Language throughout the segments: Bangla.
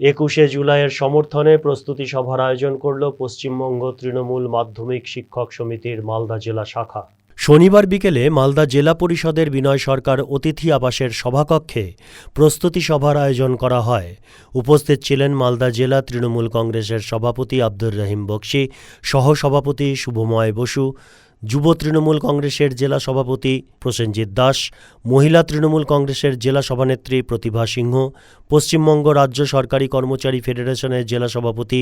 একুশে জুলাইয়ের সমর্থনে প্রস্তুতি সভার আয়োজন করল পশ্চিমবঙ্গ তৃণমূল মাধ্যমিক শিক্ষক সমিতির মালদা জেলা শাখা। শনিবার বিকেলে মালদা জেলা পরিষদের বিনয় সরকার অতিথি আবাসের সভাকক্ষে প্রস্তুতি সভার আয়োজন করা হয়। উপস্থিত ছিলেন মালদা জেলা তৃণমূল কংগ্রেসের সভাপতি আব্দুর রহিম বক্সি, সহসভাপতি শুভময় বসু যুব তৃণমূল কংগ্রেসের জেলা সভাপতি প্রসেনজিৎ দাস, মহিলা তৃণমূল কংগ্রেসের জেলা সভানেত্রী প্রতিভা সিংহ, পশ্চিমবঙ্গ রাজ্য সরকারি কর্মচারী ফেডারেশনের জেলা সভাপতি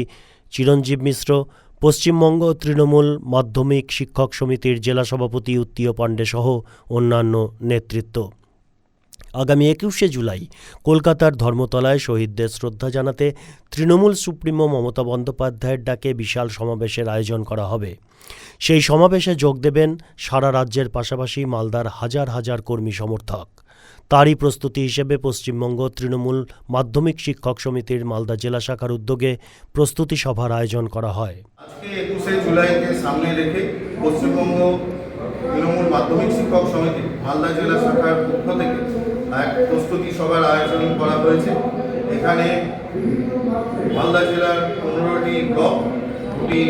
চিরঞ্জীব মিশ্র, পশ্চিমবঙ্গ তৃণমূল মাধ্যমিক শিক্ষক সমিতির জেলা সভাপতি উত্তীয় পাণ্ডে সহ অন্যান্য নেতৃত্ব। আগামী একুশে জুলাই কলকাতার ধর্মতলায় শহীদদের শ্রদ্ধা জানাতে তৃণমূল সুপ্রিমো মমতা বন্দ্যোপাধ্যায়ের ডাকে বিশাল সমাবেশের আয়োজন করা হবে। সেই সমাবেশে যোগ দেবেন সারা রাজ্যের পাশাপাশি মালদার হাজার হাজার কর্মী সমর্থক। তারই প্রস্তুতি হিসেবে পশ্চিমবঙ্গ তৃণমূল মাধ্যমিক শিক্ষক সমিতির মালদা জেলা শাখার উদ্যোগে প্রস্তুতি সভার আয়োজন করা হয়। আজকে একুশে জুলাইকে সামনে রেখে পশ্চিমবঙ্গ তৃণমূল মাধ্যমিক শিক্ষক সমিতি মালদা জেলা শাখার পক্ষ থেকে এক প্রস্তুতি সভার আয়োজন করা হয়েছে। এখানে মালদা জেলার পনেরোটি ব্লক, দুটি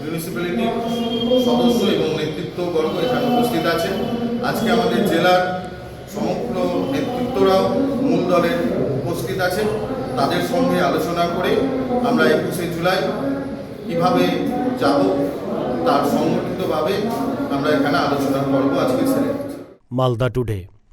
মিউনিসিপ্যালিটি সদস্য এবং নেতৃত্ববর্গ এখানে উপস্থিত আছে। আজকে আমাদের জেলার সমগ্র নেতৃত্বরাও মূল দলের উপস্থিত আছে। তাদের সঙ্গে আলোচনা করে আমরা একুশে জুলাই কীভাবে যাব, তার সংগঠিতভাবে আমরা এখানে আলোচনা করব আজকে ছেড়ে মালদা টুডে